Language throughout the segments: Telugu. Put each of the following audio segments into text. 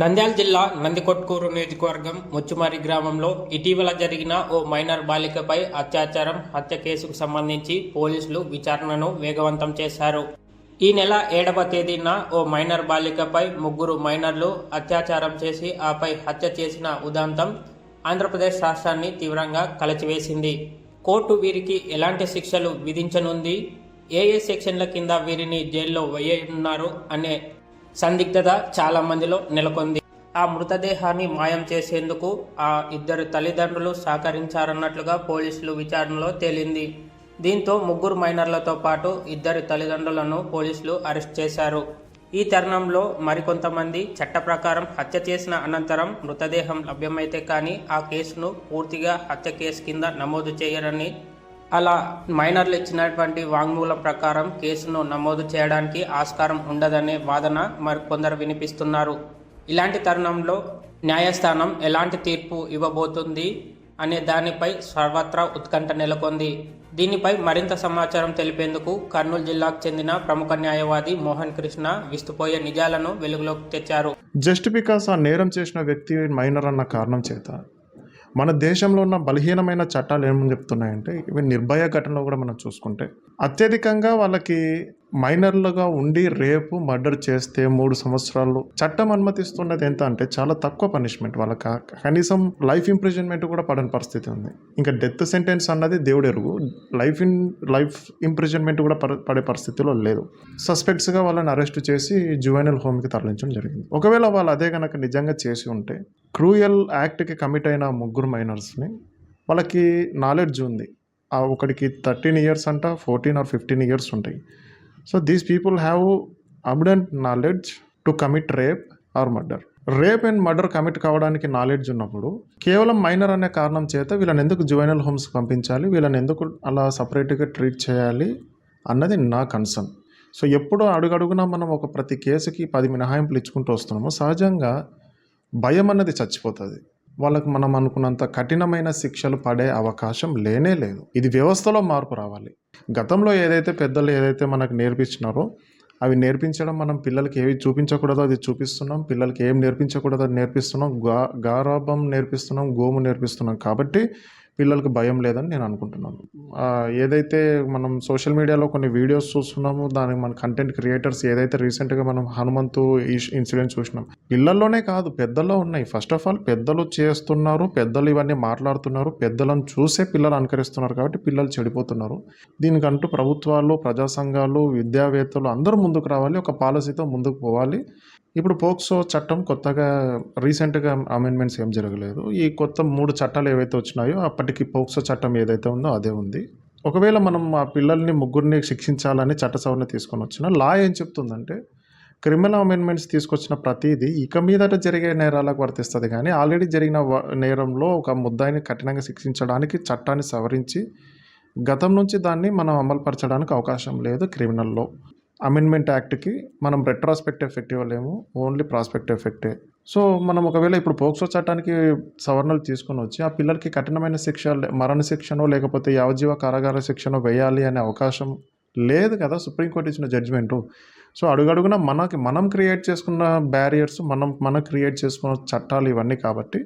నంద్యాల జిల్లా నందికొట్కూరు నియోజకవర్గం ముచ్చుమారి గ్రామంలో ఇటీవల జరిగిన ఓ మైనర్ బాలికపై అత్యాచారం హత్య కేసుకు సంబంధించి పోలీసులు విచారణను వేగవంతం చేశారు. ఈ నెల ఏడవ తేదీన ఓ మైనర్ బాలికపై ముగ్గురు మైనర్లు అత్యాచారం చేసి ఆపై హత్య చేసిన ఉదాంతం ఆంధ్రప్రదేశ్ రాష్ట్రాన్ని తీవ్రంగా కలచివేసింది. కోర్టు వీరికి ఎలాంటి శిక్షలు విధించనుంది? ఏ ఏ సెక్షన్ల కింద వీరిని జైల్లో వేయనున్నారు? అనే సందిగ్ధత చాలా మందిలో నెలకొంది. ఆ మృతదేహాన్ని మాయం చేసేందుకు ఆ ఇద్దరు తల్లిదండ్రులు సహకరించారన్నట్లుగా పోలీసులు విచారణలో తేలింది. దీంతో ముగ్గురు మైనర్లతో పాటు ఇద్దరు తల్లిదండ్రులను పోలీసులు అరెస్ట్ చేశారు. ఈ తరుణంలో మరికొంతమంది చట్ట ప్రకారం హత్య చేసిన అనంతరం మృతదేహం లభ్యమైతే కానీ ఆ కేసును పూర్తిగా హత్య కేసు కింద నమోదు చేయరని అలా మైనర్లు ఇచ్చినటువంటి వాంగ్మూలం ప్రకారం కేసును నమోదు చేయడానికి ఆస్కారం ఉండదనే వాదన మరికొందరు వినిపిస్తున్నారు. ఇలాంటి తరుణంలో న్యాయస్థానం ఎలాంటి తీర్పు ఇవ్వబోతుంది అనే దానిపై సర్వత్రా ఉత్కంఠ నెలకొంది. దీనిపై మరింత సమాచారం తెలిపేందుకు కర్నూలు జిల్లాకు చెందిన ప్రముఖ న్యాయవాది మోహన్ కృష్ణ విస్తుపోయే నిజాలను వెలుగులోకి తెచ్చారు. జస్ట్ బికాస్ ఆ నేరం చేసిన వ్యక్తి మైనర్ అన్న కారణం చేత మన దేశంలో ఉన్న బలహీనమైన చట్టాలు ఏమని చెప్తున్నాయంటే ఇవి నిర్భయ ఘటనలో కూడా మనం చూసుకుంటే. అత్యధికంగా వాళ్ళకి మైనర్లుగా ఉండి రేపు మర్డర్ చేస్తే మూడు సంవత్సరాలు చట్టం అనుమతిస్తున్నది ఎంత అంటే చాలా తక్కువ పనిష్మెంట్ వాళ్ళకి. కనీసం లైఫ్ ఇంప్రిజన్మెంట్ కూడా పడని పరిస్థితి ఉంది. ఇంకా డెత్ సెంటెన్స్ అన్నది దేవుడు ఎరుగు లైఫ్ ఇన్ లైఫ్ ఇంప్రిజన్మెంట్ కూడా పడ- పడే పరిస్థితిలో లేదు. సస్పెక్ట్స్గా వాళ్ళని అరెస్ట్ చేసి జువైనల్ హోమ్కి తరలించడం జరిగింది. ఒకవేళ వాళ్ళు అదే కనుక నిజంగా చేసి ఉంటే క్రూయల్ యాక్ట్కి కమిట్ అయిన ముగ్గురు మైనర్స్ని వాళ్ళకి నాలెడ్జ్ ఉంది. ఆ ఒకడికి థర్టీన్ ఇయర్స్ అంట ఫోర్టీన్ ఆర్ ఫిఫ్టీన్ ఇయర్స్ ఉంటాయి. So these people have abundant knowledge to commit rape or murder rape and murder commit కావడానికి నాలెడ్జ్ ఉన్నప్పుడు కేవలం మైనర్ అనే కారణం చేత వీళ్ళని ఎందుకు జువైనల్ హోమ్స్ పంపించాలి? వీళ్ళని ఎందుకు అలా సపరేట్గా ట్రీట్ చేయాలి? అన్నది నా కన్సర్న్ సో ఎప్పుడో అడుగడుగునా మనం ఒక ప్రతి కేసుకి పది మినహాయింపులు ఇచ్చుకుంటూ వస్తున్నామో సహజంగా భయం అన్నది చచ్చిపోతుంది. వాళ్ళకు మనం అనుకున్నంత కఠినమైన శిక్షలు పడే అవకాశం లేనే లేదు. ఇది వ్యవస్థలో మార్పు రావాలి. గతంలో ఏదైతే పెద్దలు ఏదైతే మనకు నేర్పించినారో అవి నేర్పించడం మనం పిల్లలకి ఏవి చూపించకూడదో అది చూపిస్తున్నాం. పిల్లలకి ఏం నేర్పించకూడదో అది నేర్పిస్తున్నాం. గా గారాభం నేర్పిస్తున్నాం గోము నేర్పిస్తున్నాం. కాబట్టి పిల్లలకు భయం లేదని నేను అనుకుంటున్నాను. ఏదైతే మనం సోషల్ మీడియాలో కొన్ని వీడియోస్ చూస్తున్నామో దానికి మన కంటెంట్ క్రియేటర్స్ ఏదైతే రీసెంట్గా మనం హనుమంతు ఇన్సిడెంట్ చూసినాం పిల్లల్లోనే కాదు పెద్దల్లో ఉన్నాయి. ఫస్ట్ ఆఫ్ ఆల్ పెద్దలు చేస్తున్నారు పెద్దలు ఇవన్నీ మాట్లాడుతున్నారు పెద్దలను చూసే పిల్లలు అనుకరిస్తున్నారు కాబట్టి పిల్లలు చెడిపోతున్నారు. దీనికంటూ ప్రభుత్వాలు ప్రజా సంఘాలు విద్యావేత్తలు అందరూ ముందుకు రావాలి ఒక పాలసీతో ముందుకు పోవాలి. ఇప్పుడు పోక్సో చట్టం కొత్తగా రీసెంట్గా అమెండ్మెంట్స్ ఏం జరగలేదు. ఈ కొత్త మూడు చట్టాలు ఏవైతే వచ్చినాయో అప్పటికి పోక్సో చట్టం ఏదైతే ఉందో అదే ఉంది. ఒకవేళ మనం ఆ పిల్లల్ని ముగ్గురిని శిక్షించాలని చట్ట సవరణ తీసుకొని వచ్చిన లా ఏం చెప్తుందంటే క్రిమినల్ అమెండ్మెంట్స్ తీసుకొచ్చిన ప్రతిదీ ఇక మీదట జరిగే నేరాలకు వర్తిస్తుంది. కానీ ఆల్రెడీ జరిగిన వ- నేరంలో ఒక ముద్దాయిని కఠినంగా శిక్షించడానికి చట్టాన్ని సవరించి గతం నుంచి దాన్ని మనం అమలుపరచడానికి అవకాశం లేదు క్రిమినల్లో. అమెండ్మెంట్ యాక్ట్కి మనం రెట్రాస్పెక్ట్ ఎఫెక్ట్ ఇవ్వలేము ఓన్లీ ప్రాస్పెక్ట్ ఎఫెక్టే సో మనం ఒకవేళ ఇప్పుడు పోక్సో చట్టానికి సవరణలు తీసుకొని వచ్చి ఆ పిల్లలకి కఠినమైన శిక్ష మరణ శిక్షనో లేకపోతే యావజీవ కారాగార శిక్షనో వేయాలి అనే అవకాశం లేదు కదా సుప్రీంకోర్టు ఇచ్చిన జడ్జిమెంటు సో అడుగడుగున మనకి మనం క్రియేట్ చేసుకున్న బ్యారియర్స్ మనం మనం క్రియేట్ చేసుకున్న చట్టాలు ఇవన్నీ కాబట్టి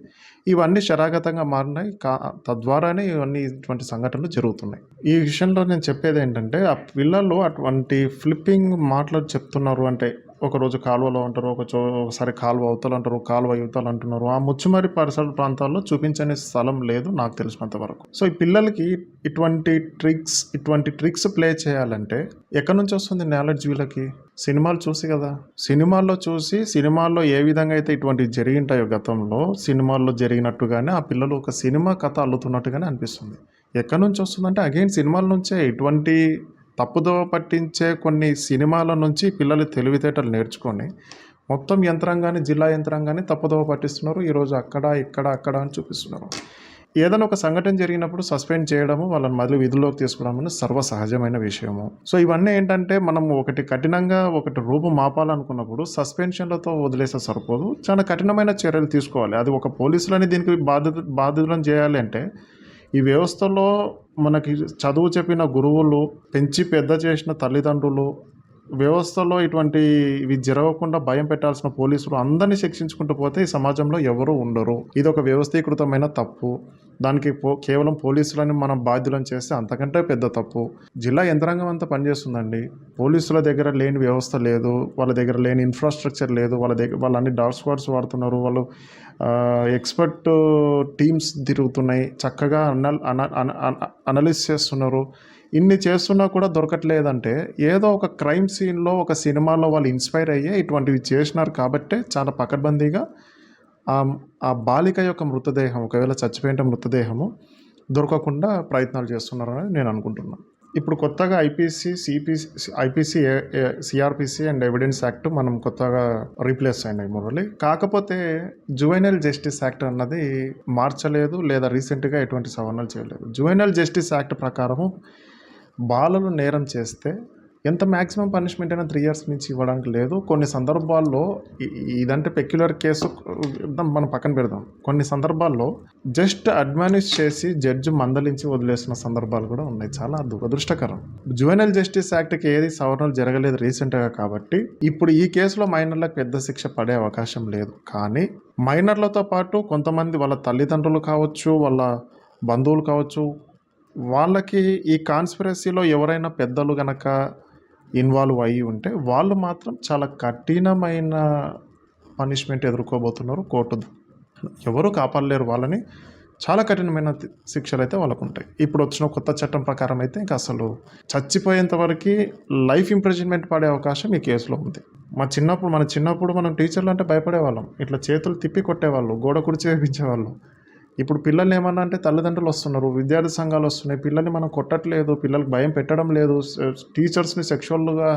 ఇవన్నీ శరాగతంగా మారినాయి. కా తద్వారానే ఇవన్నీ ఇటువంటి సంఘటనలు జరుగుతున్నాయి. ఈ విషయంలో నేను చెప్పేది ఏంటంటే ఆ పిల్లలు అటువంటి ఫ్లిప్పింగ్ మాటలు చెప్తున్నారు అంటే ఒకరోజు కాలువలో అంటారు ఒక చో ఒకసారి కాలువ అవతలు అంటారు కాలువ యువతలు అంటున్నారు. ఆ ముచ్చుమరి పరిసర ప్రాంతాల్లో చూపించని స్థలం లేదు నాకు తెలిసినంత వరకు. సో ఈ పిల్లలకి ఇటువంటి ట్రిక్స్ ఇటువంటి ట్రిక్స్ ప్లే చేయాలంటే ఎక్కడి నుంచి వస్తుంది నాలెడ్జ్ వీళ్ళకి? సినిమాలు చూసి కదా. సినిమాల్లో చూసి సినిమాల్లో ఏ విధంగా అయితే ఇటువంటివి జరిగింటాయో గతంలో సినిమాల్లో జరిగినట్టుగానే ఆ పిల్లలు ఒక సినిమా కథ అల్లుతున్నట్టుగానే అనిపిస్తుంది. ఎక్కడి నుంచి వస్తుందంటే అగైన్ సినిమాల నుంచే ఇటువంటి తప్పుదో పట్టించే కొన్ని సినిమాల నుంచి పిల్లలు తెలివితేటలు నేర్చుకొని మొత్తం యంత్రాంగాన్ని జిల్లా యంత్రాంగాన్ని తప్పుదోవ పట్టిస్తున్నారు. ఈరోజు అక్కడ ఇక్కడ అక్కడ అని చూపిస్తున్నారు. ఏదైనా ఒక సంఘటన జరిగినప్పుడు సస్పెండ్ చేయడము వాళ్ళని మళ్ళీ విధుల్లోకి తీసుకోవడం అనేది సర్వసహజమైన విషయము. సో ఇవన్నీ ఏంటంటే మనం ఒకటి కఠినంగా ఒకటి రూపు మాపాలనుకున్నప్పుడు సస్పెన్షన్లతో వదిలేస్తే సరిపోదు. చాలా కఠినమైన చర్యలు తీసుకోవాలి. అది ఒక పోలీసులని దీనికి బాధ్యత బాధ్యతలను చేయాలి అంటే ఈ వ్యవస్థలో మనకి చదువు చెప్పిన గురువులు పెంచి పెద్ద చేసిన తల్లిదండ్రులు వ్యవస్థలో ఇటువంటి ఇవి జరగకుండా భయం పెట్టాల్సిన పోలీసులు అందరినీ శిక్షించుకుంటూ పోతే ఈ సమాజంలో ఎవరు ఉండరు. ఇది ఒక వ్యవస్థీకృతమైన తప్పు. దానికి పో కేవలం పోలీసులని మనం బాధ్యులను చేస్తే అంతకంటే పెద్ద తప్పు. జిల్లా యంత్రాంగం అంతా పనిచేస్తుందండి. పోలీసుల దగ్గర లేని వ్యవస్థ లేదు. వాళ్ళ దగ్గర లేని ఇన్ఫ్రాస్ట్రక్చర్ లేదు. వాళ్ళ దగ్గర వాళ్ళు అన్ని డాగ్ స్క్వాడ్స్ వాడుతున్నారు. వాళ్ళు ఎక్స్పర్ట్ టీమ్స్ తిరుగుతున్నాయి. చక్కగా అనల్ అనలిస్ చేస్తున్నారు. ఇన్ని చేస్తున్నా కూడా దొరకట్లేదంటే ఏదో ఒక క్రైమ్ సీన్లో ఒక సినిమాలో వాళ్ళు ఇన్స్పైర్ అయ్యే ఇటువంటివి చేసినారు కాబట్టే చాలా పకడ్బందీగా ఆ- బాలిక యొక్క మృతదేహం ఒకవేళ చచ్చిపోయిన మృతదేహము దొరకకుండా ప్రయత్నాలు చేస్తున్నారని నేను అనుకుంటున్నాను ఇప్పుడు కొత్తగా IPC CPC IPC CrPC and evidence act మనం కొత్తగా రీప్లేస్ అయినాయి మురళి. కాకపోతే జువైనల్ జస్టిస్ యాక్ట్ అన్నది మార్చలేదు లేదా రీసెంట్గా ఎటువంటి సవరణలు చేయలేదు. జువైనల్ జస్టిస్ యాక్ట్ ప్రకారము బాలలు నేరం చేస్తే ఎంత మ్యాక్సిమం పనిష్మెంట్ అయినా త్రీ ఇయర్స్ నుంచి ఇవ్వడానికి లేదు. కొన్ని సందర్భాల్లో ఇదంటే పెక్యులర్ కేసు మనం పక్కన పెడదాం. కొన్ని సందర్భాల్లో జస్ట్ అడ్మానిష్ చేసి జడ్జి మందలించి వదిలేసిన సందర్భాలు కూడా ఉన్నాయి. చాలా దురదృష్టకరం. జువెనల్ జస్టిస్ యాక్ట్కి ఏది సవరణలు జరగలేదు రీసెంట్గా కాబట్టి ఇప్పుడు ఈ కేసులో మైనర్లకు పెద్ద శిక్ష పడే అవకాశం లేదు. కానీ మైనర్లతో పాటు కొంతమంది వాళ్ళ తల్లిదండ్రులు కావచ్చు వాళ్ళ బంధువులు కావచ్చు వాళ్ళకి ఈ కాన్స్పిరసీలో ఎవరైనా పెద్దలు గనక ఇన్వాల్వ్ అయ్యి ఉంటే వాళ్ళు మాత్రం చాలా కఠినమైన పనిష్మెంట్ ఎదుర్కోబోతున్నారు కోర్టు ఎవరు కాపాడలేరు వాళ్ళని. చాలా కఠినమైన శిక్షలు అయితే వాళ్ళకు ఉంటాయి ఇప్పుడు వచ్చిన కొత్త చట్టం ప్రకారం అయితే ఇంకా అసలు చచ్చిపోయేంత వరకు లైఫ్ ఇంప్రెజన్మెంట్ పడే అవకాశం ఈ కేసులో ఉంది. మా చిన్నప్పుడు మన చిన్నప్పుడు మనం టీచర్లు అంటే భయపడేవాళ్ళం. ఇట్లా చేతులు తిప్పి కొట్టేవాళ్ళు గోడ కుడిచి వేపించేవాళ్ళు. ఇప్పుడు పిల్లల్ని ఏమన్నా అంటే తల్లిదండ్రులు వస్తున్నారు విద్యార్థి సంఘాలు వస్తున్నాయి పిల్లల్ని మనం కొట్టట్లేదు పిల్లలకు భయం పెట్టడం లేదు టీచర్స్ని సెక్షువల్గా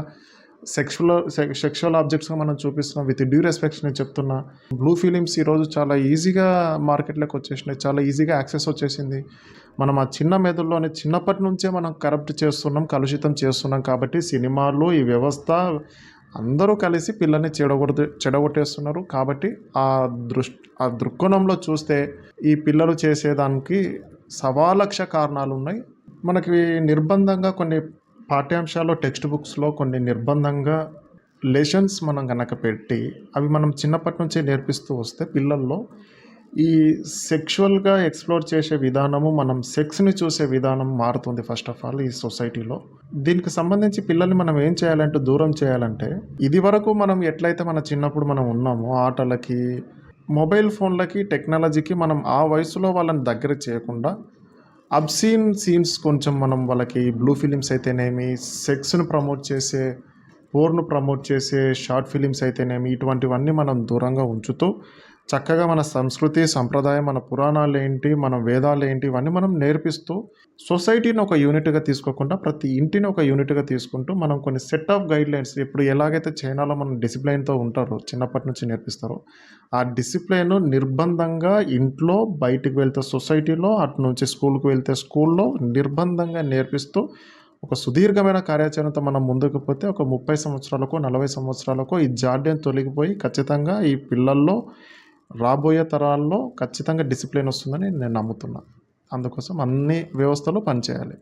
సెక్షువల్ సెక్షువల్ ఆబ్జెక్ట్స్గా మనం చూపిస్తున్నాం విత్ డ్యూ రెస్పెక్ట్స్ నేను చెప్తున్నా. బ్లూ ఫిలిమ్స్ ఈరోజు చాలా ఈజీగా మార్కెట్లోకి వచ్చేసినాయి చాలా ఈజీగా యాక్సెస్ వచ్చేసింది. మనం ఆ చిన్న మెదడులోనే చిన్నప్పటి నుంచే మనం కరప్ట్ చేస్తున్నాం కలుషితం చేస్తున్నాం కాబట్టి సినిమాలు ఈ వ్యవస్థ అందరూ కలిసి పిల్లల్ని చెడగొడుతూ చెడగొట్టేస్తున్నారు. కాబట్టి ఆ దృష్టి ఆ దృక్కోణంలో చూస్తే ఈ పిల్లలు చేసేదానికి సవాలక్ష కారణాలు ఉన్నాయి మనకి నిర్బంధంగా కొన్ని పాఠ్యాంశాల్లో టెక్స్ట్ బుక్స్లో కొన్ని నిర్బంధంగా లెసన్స్ మనం కనుక పెట్టి అవి మనం చిన్నప్పటి నుంచే నేర్పిస్తూ వస్తే పిల్లల్లో ఈ సెక్షువల్గా ఎక్స్ప్లోర్ చేసే విధానము మనం సెక్స్ని చూసే విధానం మారుతుంది ఫస్ట్ ఆఫ్ ఆల్ ఈ సొసైటీలో దీనికి సంబంధించి పిల్లల్ని మనం ఏం చేయాలంటే దూరం చేయాలంటే ఇది వరకు మనం ఎట్లయితే మన చిన్నప్పుడు మనం ఉన్నామో ఆటలకి మొబైల్ ఫోన్లకి టెక్నాలజీకి మనం ఆ వయసులో వాళ్ళని దగ్గర చేయకుండా అబ్సీన్ సీన్స్ కొంచెం మనం వాళ్ళకి బ్లూ ఫిలిమ్స్ అయితేనేమి సెక్స్ను ప్రమోట్ చేసే పోర్ను ప్రమోట్ చేసే షార్ట్ ఫిలిమ్స్ అయితేనేమి ఇటువంటివన్నీ మనం దూరంగా ఉంచుతూ చక్కగా మన సంస్కృతి సంప్రదాయం మన పురాణాలు ఏంటి మన వేదాలు ఏంటి ఇవన్నీ మనం నేర్పిస్తూ సొసైటీని ఒక యూనిట్గా తీసుకోకుండా ప్రతి ఇంటిని ఒక యూనిట్గా తీసుకుంటూ మనం కొన్ని సెట్ ఆఫ్ గైడ్లైన్స్ ఇప్పుడు ఎలాగైతే చైనాలో మనం డిసిప్లైన్తో ఉంటారో చిన్నప్పటి నుంచి నేర్పిస్తారో ఆ డిసిప్లైన్ నిర్బంధంగా ఇంట్లో బయటికి వెళ్తే సొసైటీలో అటు నుంచి స్కూల్కి వెళ్తే స్కూల్లో నిర్బంధంగా నేర్పిస్తూ ఒక సుదీర్ఘమైన కార్యాచరణతో మనం ముందుకు పోతే ఒక ముప్పై సంవత్సరాలకు నలభై సంవత్సరాలకు ఈ జాడ్యం తొలగిపోయి ఖచ్చితంగా ఈ పిల్లల్లో రాబోయే తరాల్లో ఖచ్చితంగా డిసిప్లిన్ వస్తుందని నేను నమ్ముతున్నా. అందుకోసం అన్ని వ్యవస్థలు పనిచేయాలి.